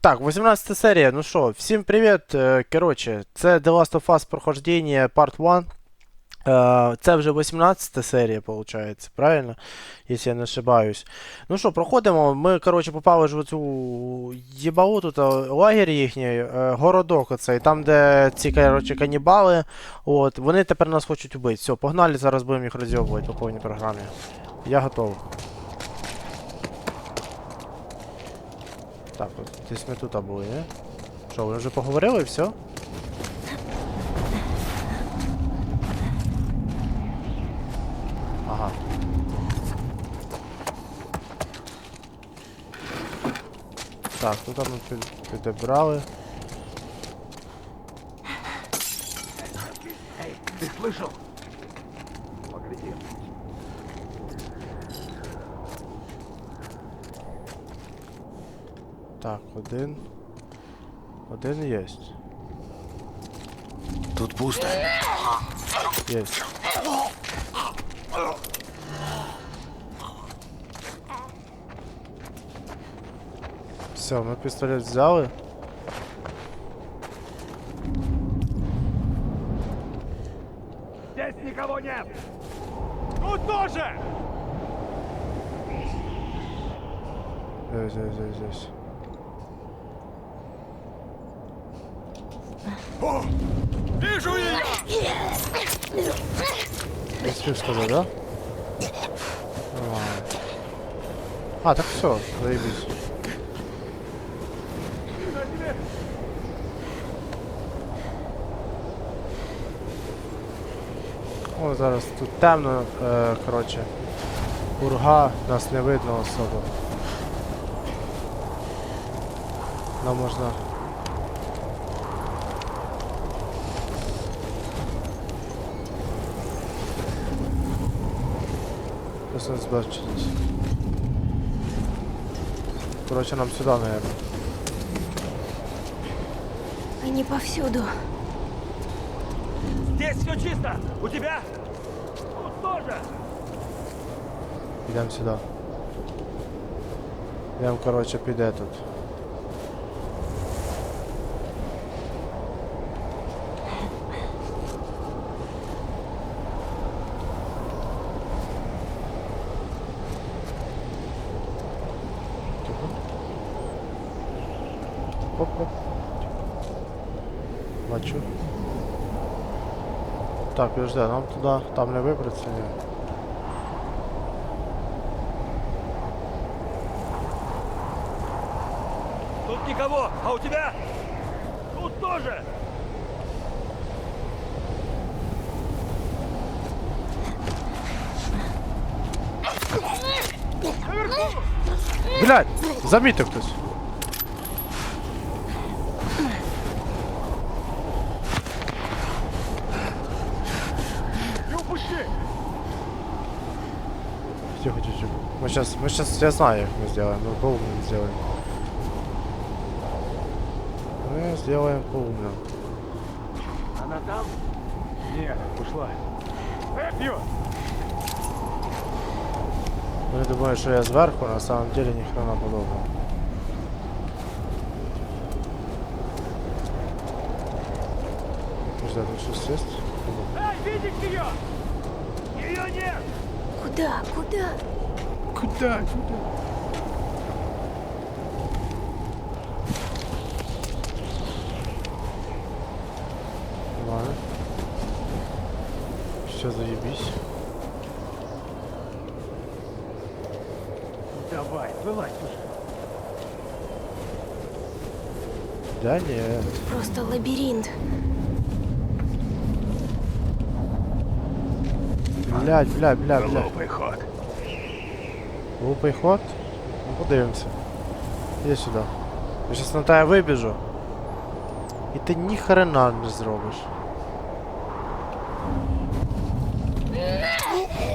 Так, 18 серія. Ну що, всім привіт. Е, Коротше, це The Last of Us прохождення Part 1. Е, Це вже 18 серія, виходить, правильно? Якщо я не ошибаюсь. Ну що, проходимо. Ми, коротше, попали ж в цю е, лагерь їхній, е, городок оцей, там, де ці, коротше, канібали. От, вони тепер нас хочуть убити. Все, погнали, зараз будемо їх розйобувати по повній програмі. Я готовий. Так, от десь ми тут були, не? Що, ви вже поговорили, все? Ага. Так, тут ми під- підібрали. Ты слышал? Погляди. Так, один. Один есть. Тут пусто. Есть. Все, ми пістолет взяли. Здесь никого нет! Тут тоже! Здесь, здесь, здесь, здесь. Вижу ее! Не успел сказать, да? Нормально. А, так все, заебись. О, зараз тут темно, е, коротше. Урга, нас не видно особо. Нам можна. Просто нас бачить. Коротше, нам сюди, наверное. Они повсюду. Здесь все чисто! У тебя? Тут тоже! Йдемо сюди. Йдемо, коротше, піде тут. Оп-оп. Бачу. Так, подожди, нам туди, там не вибратися, ні. Тут никого! А у тебя? Тут тоже! Блядь, замітив хтось. Мы сейчас, мы сейчас, я знаю, как мы сделаем, мы по-умному сделаем. Мы сделаем по-умному. Она там? Нет, ушла. Эпью! Вони думають, що я зверху, на самом деле ні хрена подобного. Подожди, тут щось є? Эй, видишь ее? Ее нет! Куда? Куда? Куда? Куда? Ладно. Все, заебись. Давай, вылазь уже. Да нет. Просто лабиринт. Блядь, блядь, блядь, блядь. Глупый ход. Глупий ход? Ну подивимося. Іди сюди. Я зараз на тебе вибіжу. І ти ні хрена не зробиш.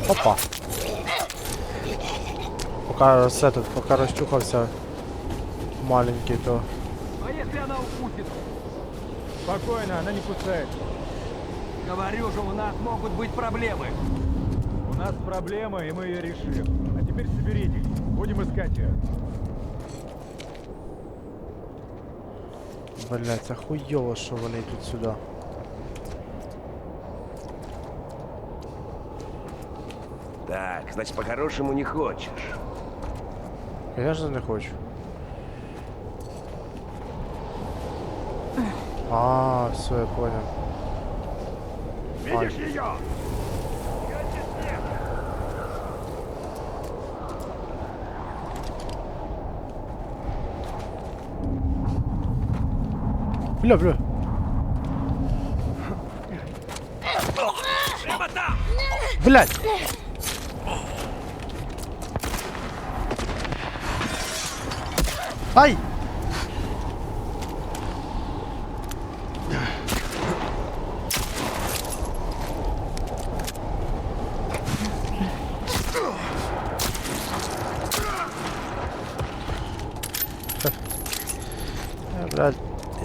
Опа. Поки все тут, поки розчухався маленький, то. А если она укусит? Спокойно, она не кусает. Говорю же, у нас могут быть проблемы. У нас проблема, и мы ее решим. Теперь соберитесь. Будем искать ее. Блять, хуйово, що вони йдуть сюди. Так, значит, по-хорошему не хочешь. Конечно не хочу. А, все, я понял. Видишь ее? Бля, бля. Блять! Ай! Е,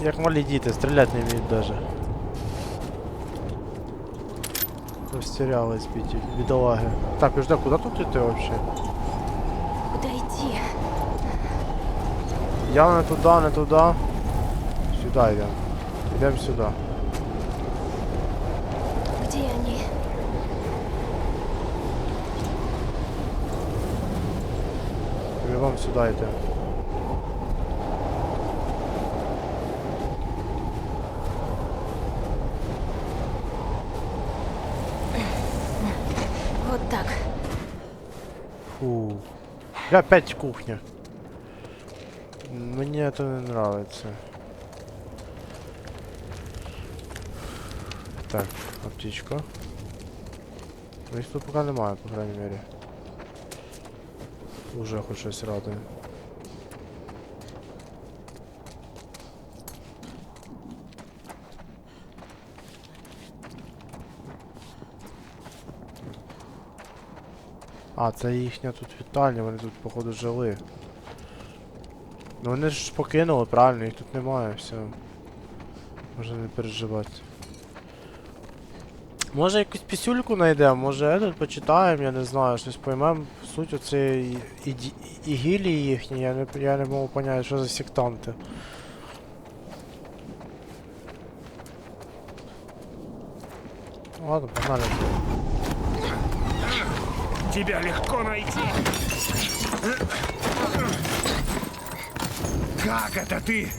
як малі діти, стріляти не вміють даже. Растерялась, бедолаги. Так, жда, куда тут ты вообще? Куда идти? Явно туда, не туда. Сюда идем. Идем сюда. Где они? Бегом сюда идем. опять кухня. Мне это не нравится. Так, аптечка. Ну, їх тут пока немає, по крайней мере. Уже хоч щось радує. А, це їхня тут вітальня, вони тут, походу, жили. Ну вони ж покинули, правильно, їх тут немає, все. Можна не переживати. Може якусь пісюльку знайдемо, може этот почитаємо, я не знаю, щось поймемо суть іді- ігілії їхні, я не, я не можу поняти, що за сектанти. Ладно, погнали. Тебя легко найти. Как это ты?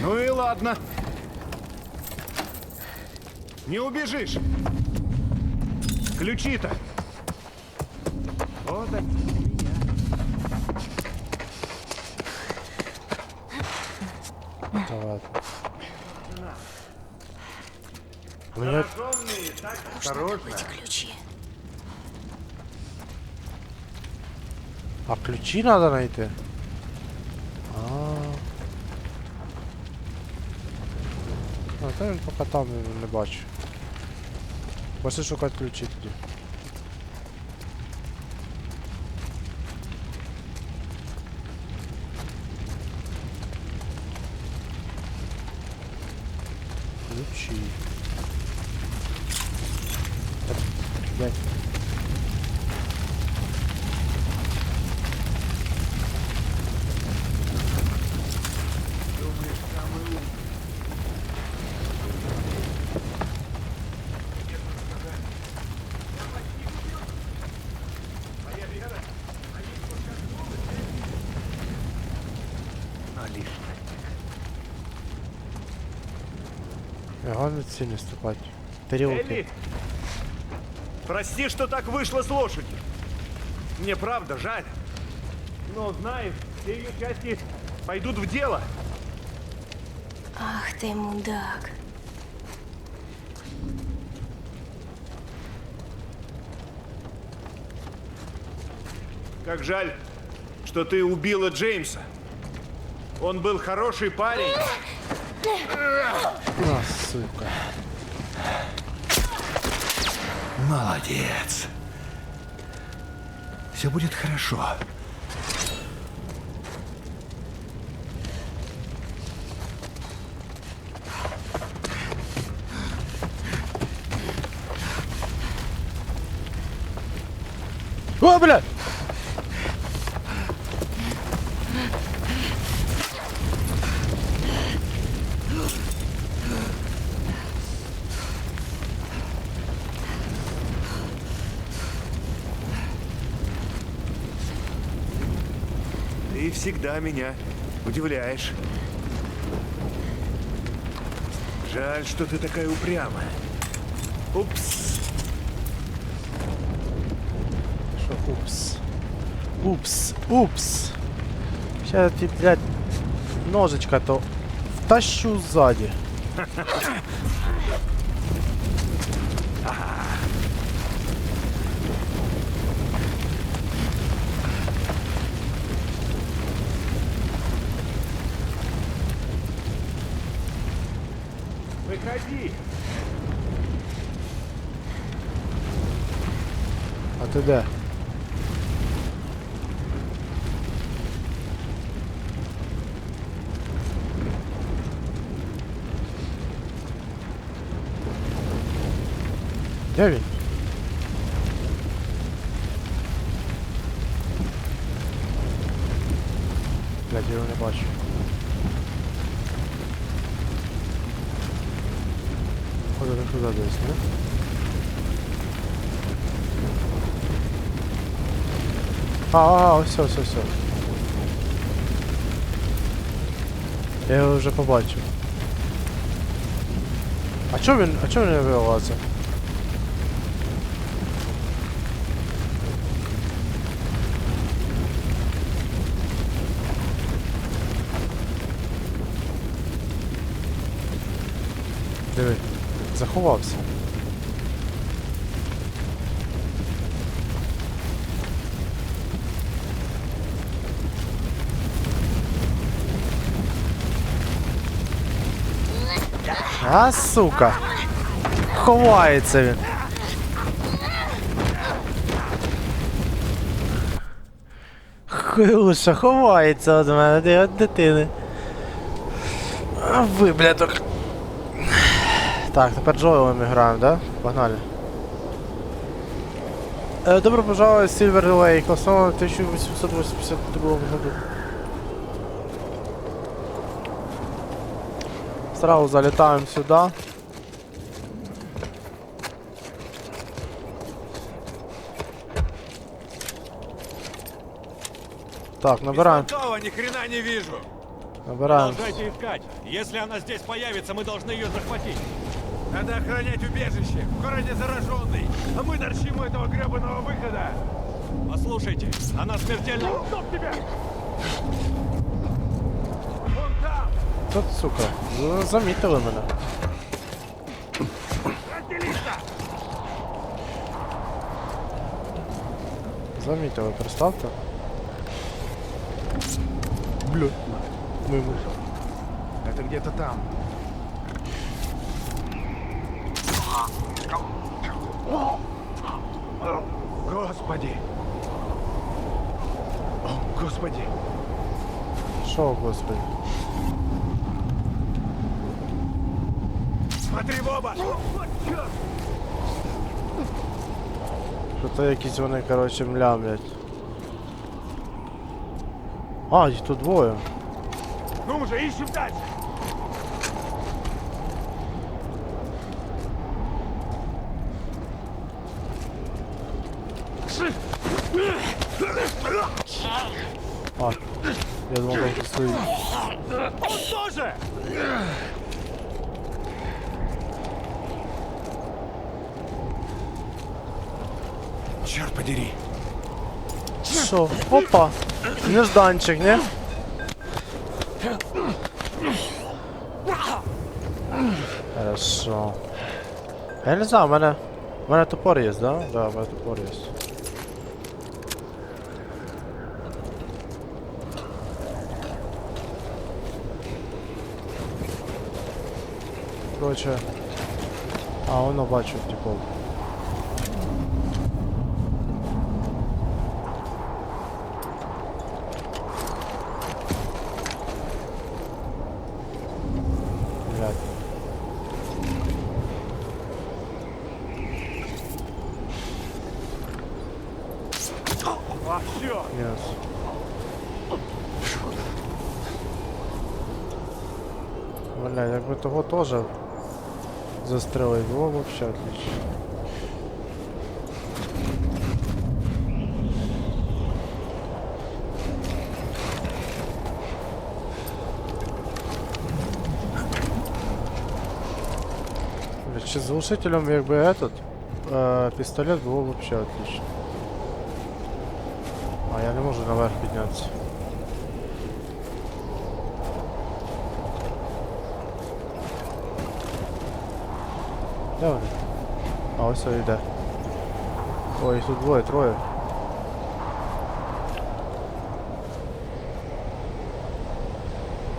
Ну и ладно. Не убежишь. Ключи-то. Вот они. Да ладно. У меня Эти ключи. А ключі надо знайти? А. А, та він поки там не, не бачу. Пошли шукати ключі тоді. Главное цель не ступать. Тарелки. Элли, прости, что так вышло с лошадью. Мне правда жаль. Но знаешь, все ее части пойдут в дело. Ах ты мудак. Как жаль, что ты убила Джеймса. Он был хороший парень. А, сука. Молодец. Все будет хорошо. О, блядь! Всегда меня удивляешь. Жаль, что ты такая упрямая. Упс. Що упс. Упс, упс. Сейчас я тебе, блядь, ножичка-то втащу сзади. Выходи. А ти де? Де він? Блядь, я його не бачу. Ходить він туди десь, не? А, а, а, все, все, все. Я його вже побачив. А чого він, а чого він не вилазить? Диви, заховався. А, сука. Ховається він. Хуюша, ховається від мене, де від дитини. А ви, блядок. Так, тепер Джоелом граємо, да? Погнали. Е, добро пожаловать в Silver Lake, основан в 1882 году. Сразу залетаем сюда. Так, набираем, Беспонтова ни хрена не вижу. набираем. Продолжайте искать. Если она здесь появится, мы должны ее захватить. Надо охранять убежище. В городе зараженный. А мы торчим у этого гребаного выхода. Послушайте, она смертельно... Стоп тебя! Вон там! Тут, сука, з- замітили мене. Разделиться! Замітили, представте. Бля. Мимо. Это где-то там. Господи. О, Господи. Шо, господи. Смотри в оба! Що то якісь вони, коротше, млямлять. А, їх тут двоє. Ну уже, ищем дальше! Що? Опа! Нежданчик, не? Хорошо. Я не знаю, у мене... У мене топор є, да? Да, у мене топор є. Короче. А, воно бачу, типу. Блядь. А, все! Yes. Бля, якби того теж було б вообще отлично. Чи з глушителем якби этот е, пістолет було б вообще отлично. А я не можу наверх піднятися. Де вони? А ось він йде. Ой, їх тут двоє, троє.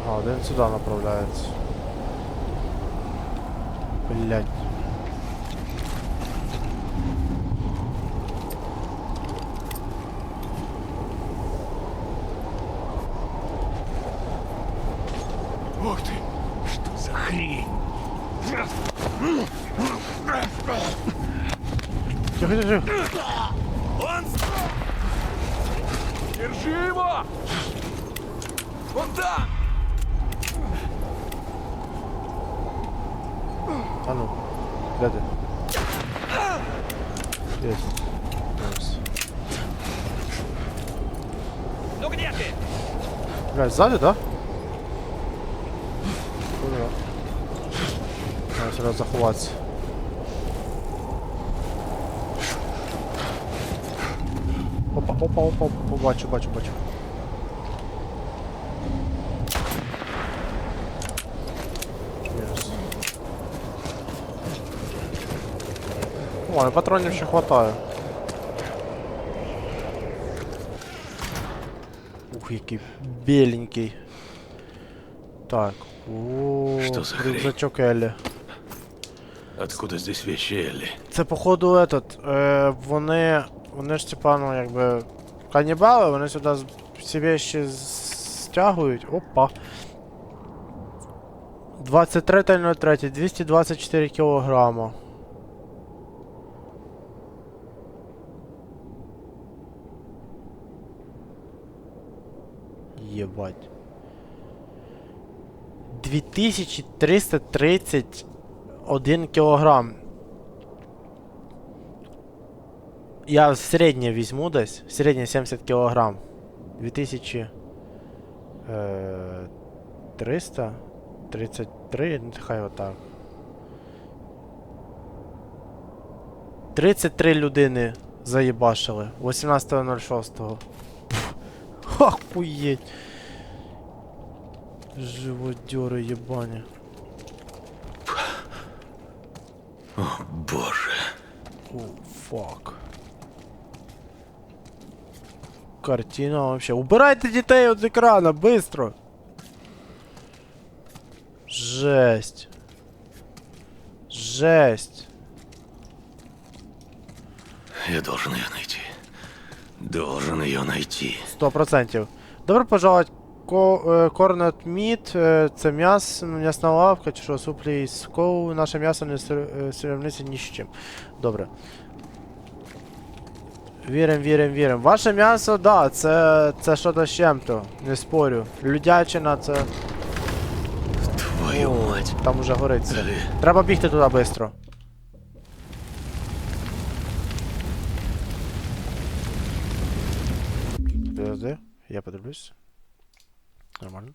Ага, один сюди направляється. Блять. А ну, де ти? Єсть. Найс. Ну где ты? Блядь, сзади, да? Куда? Надо сюда заховаться. Опа, опа, опа, опа, бачу, бачу, бачу. О, патронів ще хватає. Ух, який беленький. Так. О, Що за хрень? рюкзачок Еллі. Откуда здесь вещи Элли? Це походу этот. Е, вони. Вони ж типа, ну якби. Канібали, вони сюди з- всі вещі з- стягують. Опа. 23.03, 224 кілограма. Єбать. 2331 кілограм. Я середнє візьму десь. Середнє 70 кілограм. 2000. Е, 300? 33, ну хай отак. 33 людини заєбашили. 18.06. Пф, Охуєть. Живодьори єбані. О, боже. О, фак. Картина вообще. Убирайте дітей від екрана, быстро! Жесть. Жесть. Я должен ее найти. Должен ее найти. Сто процентів. Добро пожаловать. Корнет Міт, е, це м'яс, м'ясна лавка, чи що, суплі з коу, наше м'ясо не е, сирівниться ні з чим. Добре. Вірим, вірим, вірим. Ваше м'ясо, да, це, це що-то з чим-то, не спорю. Людячина, це. Твою мать. Там уже горить все. Треба бігти туди швидко. Подожди, я подивлюсь. Нормально.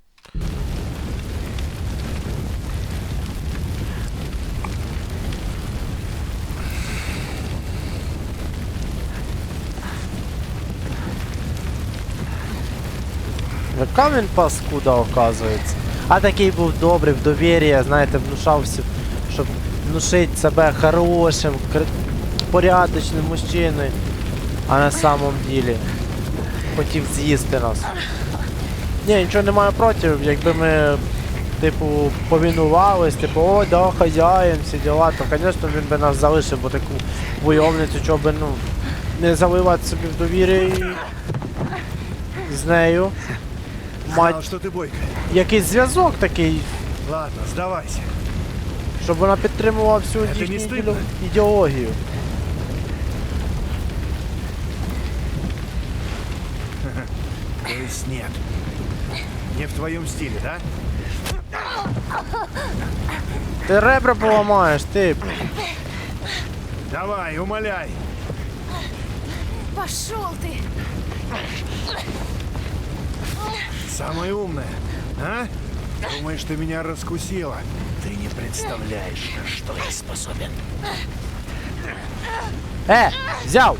Яка він паскуда оказується. А такий був добрий, в довір'я, знаєте, внушався, щоб внушити себе хорошим, порядочним мужчиною, а на самом ділі хотів з'їсти нас. Ні, нічого не маю проти, якби ми, типу, повинувались, типу, о, да, хазяїн, всі діла, то, звісно, він би нас залишив, бо таку войовницю, чого би, ну, не заливати собі в довір'я і з нею. Мать Знал, что ты бойкая. якийсь зв'язок такий, Ладно, сдавайся. щоб вона підтримувала всю Це не їхню стидно? ідеологію. То есть нет. Не в твоем стиле, да? Ти ребра поламаєш, ти. Давай, умоляй. Пошел ты! Самая умная, а? Думаешь, ты меня раскусила? Ты не представляешь, на что я способен. Е, взяв!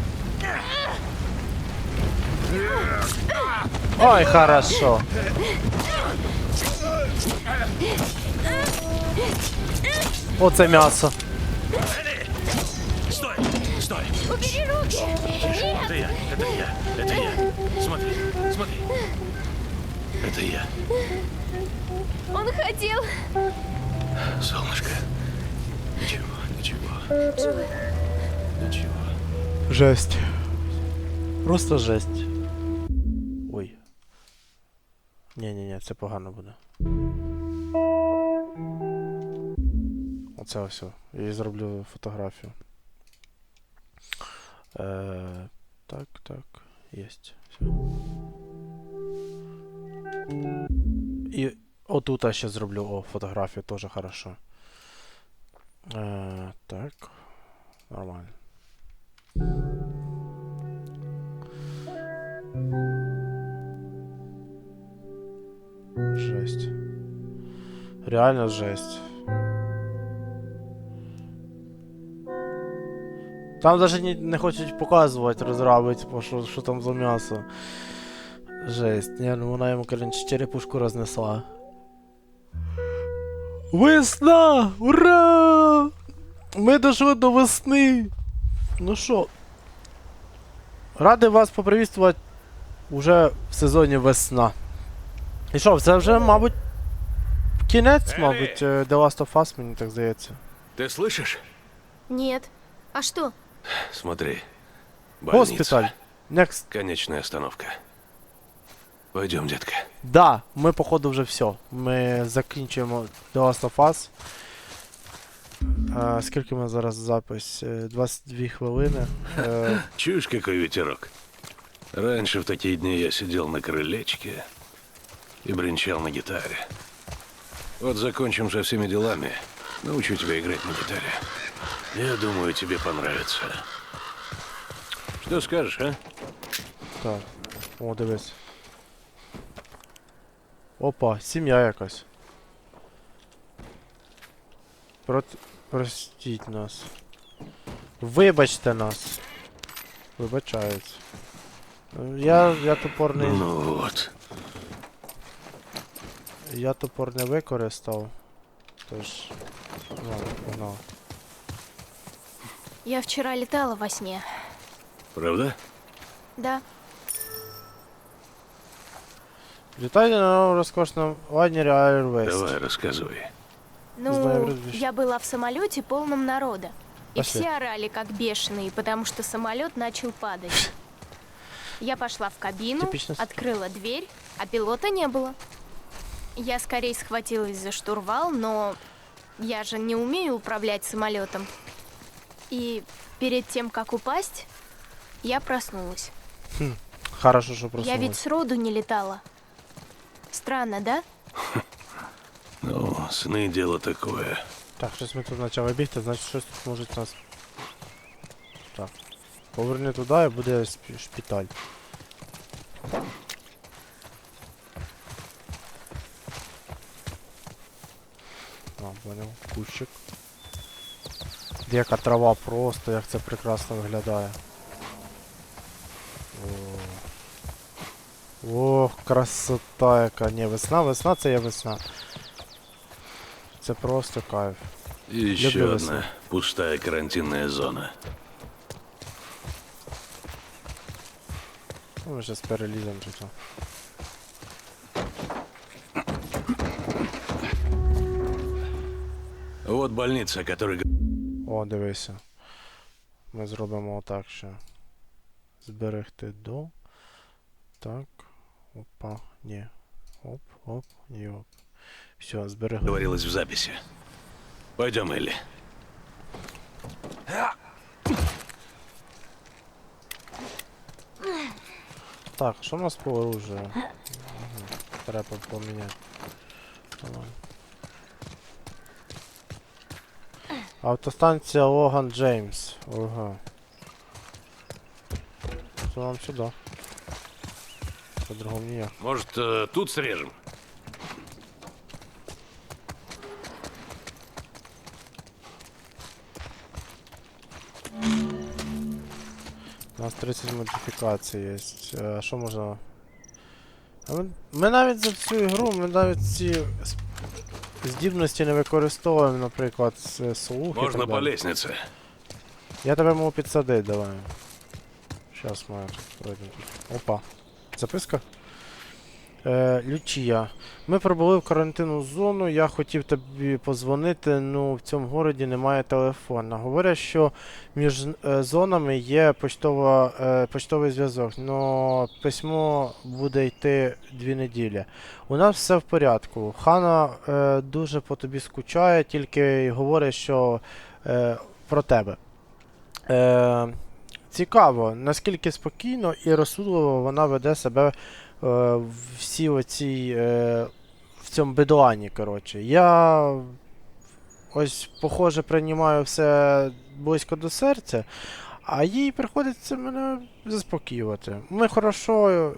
Ой, хорошо. Оце м'ясо. Стой! Стой! Убери руки! Это я, это я, это я. Смотри, смотри. Это я, Он хотел... солнышко. Ничего, ничего. Ничего. Жесть. Просто жесть. Це погано буде. Оце все. І зроблю фотографію. Е, так, так. Єсть. Все. І отут я ще зроблю. О, фотографію теж хорошо. Е, так. Нормально. Жесть. Реально жесть. Там даже не, не хочуть показувати розраби, типу, що, що там за м'ясо. Жесть. Ні, ну вона йому, короче, черепушку рознесла. Весна! Ура! Ми дійшли до весни! Ну що? Радий вас попривітувати уже в сезоні весна. І що, це вже, мабуть, кінець, Елі! мабуть, е, The Last of Us, мені так здається. Ты слышишь? Нет. А что? Смотри. Больница. Госпіталь. Next. Конечная остановка. Пойдем, детка. Да, ми, походу, вже все. Ми закінчуємо The Last of Us. А, скільки ми зараз запис? Е, 22 хвилини. Е, Чуешь, какой ветерок? Раньше в такие дни я сидел на крылечке и бренчал на гитаре. Вот закончим со всеми делами. Научу тебя играть на гитаре. Я думаю, тебе понравится. Что скажешь, а? так. О, дивись. Опа, сім'я якась. Прот... Простіть нас. Вибачте нас. Вибачаюсь. Я, я топорний. Ну вот. Я топор не використав. Тож. Ладно, погнали. Я вчера летала во сне. Правда? Да. Літайте на розкошному лайнері Airways. Давай, рассказывай. Ну, я была в самолете полном народа. И Пошли. все орали как бешеные, потому что самолет начал падать. Я пошла в кабину, Типично. открыла дверь, а пилота не было. Я скорее схватилась за штурвал, но я же не умею управлять самолетом. И перед тем, как упасть, я проснулась. Хорошо, що Я проснулась. ведь сроду не летала. Странно, да? Ну, сны дело такое. Так, щось ми тут почали бігти, значить щось тут може нас. Так. Поверни туди і буде спі- шпиталь. Кущик. Яка трава просто, як це прекрасно виглядає. О. Ох, красота яка. Ні, весна, весна це є весна. Це просто кайф. Еще Люблю одна весну. пустая карантинная зона. Ну, ми зараз переліземо чи Вот больница, о которой... г- О, дивися. Ми зробимо отак ще. Зберегти до. Так. Опа. Ні. Оп, оп, і оп. Все, зберегли. говорилось в записи. Пойдем, Элли. Так, що у нас по оружию? Мгм. треба поміняти. Давай. Автостанція Логан Джеймс. Ага. Це нам сюди. По-другому ніяк. Может, э, тут срежем? У нас 30 модифікацій є. Е, Що можна. А ми, ми навіть за цю ігру, ми навіть ці с- здібності не використовуємо, наприклад, слухи. Можна Можно по лестнице. Я тебе можу підсадити, давай. Зараз ми пройдемо. Опа. Записка? Е, Лючія. Ми прибули в карантинну зону. Я хотів тобі позвонити, ну в цьому городі немає телефона. Говорять, що між е, зонами є почтова, е, почтовий зв'язок, але письмо буде йти дві неділі. У нас все в порядку. Хана е, дуже по тобі скучає, тільки говорить, що е, про тебе. Е, цікаво, наскільки спокійно і розсудливо вона веде себе всі оці, е, в цьому бедуані, коротше. Я ось, похоже, приймаю все близько до серця, а їй приходиться мене заспокоювати. Ми хорошо.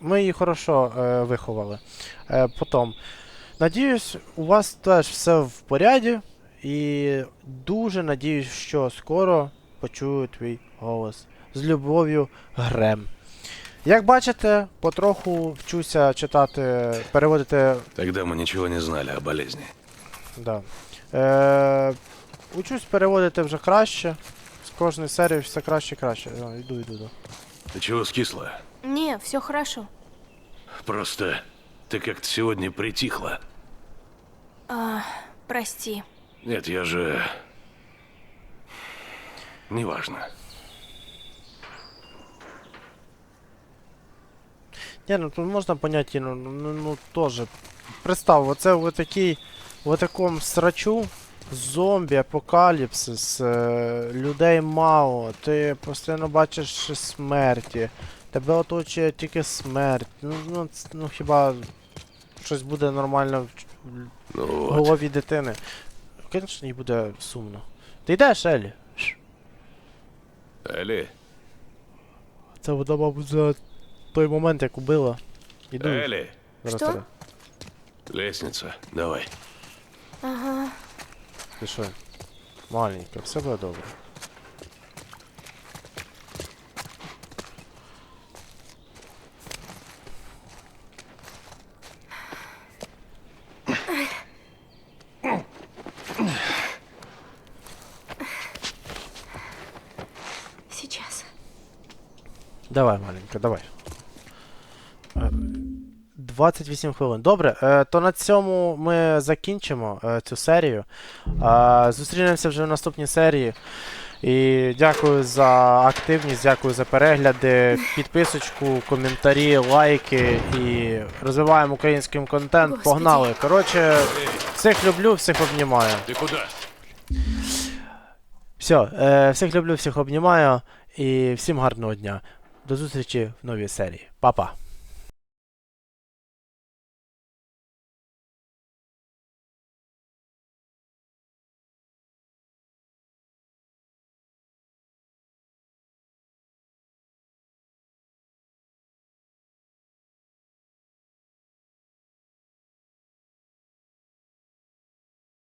Ми її хорошо е, виховали. Е, потім. Надіюсь, у вас теж все в поряді. І дуже надіюсь, що скоро почую твій голос. З любов'ю, Грем. Як бачите, потроху вчуся читати, переводити. Тогда мы ничего не знали о болезни. Да. Е, учусь переводити вже краще. З кожної серії все краще і краще. О, йду, йду, йду. Ты чего скисла? Не, все хорошо. Просто ты как-то сегодня притихла. А, прости. Нет, я же... Неважно. Ні, ну тут можна поняти, ну, ну, ну теж. Представ, оце в такій, в такому срачу, зомбі, апокаліпсис, е, людей мало, ти постійно бачиш смерті, тебе оточує тільки смерть. Ну, ну, ну хіба щось буде нормально в, Ну голові дитини. Звісно, їй буде сумно. Ти йдеш, Елі? Элли, Це вода, мабуть, за той момент, як убила. Іду. Элли, тебе. лестница, давай. Ага. Ти що? Маленька, все буде добре. Сейчас. Давай, маленька, давай. Е, 28 хвилин. Добре, е, то на цьому ми закінчимо е, цю серію. Е, Зустрінемося вже в наступній серії. І дякую за активність, дякую за перегляди, підписочку, коментарі, лайки і розвиваємо український контент. Господи. Погнали. Коротше, всіх люблю, всіх обнімаю. Ты куда? Все, е, всіх люблю, всіх обнімаю і всім гарного дня. До зустрічі в новій серії. Па-па.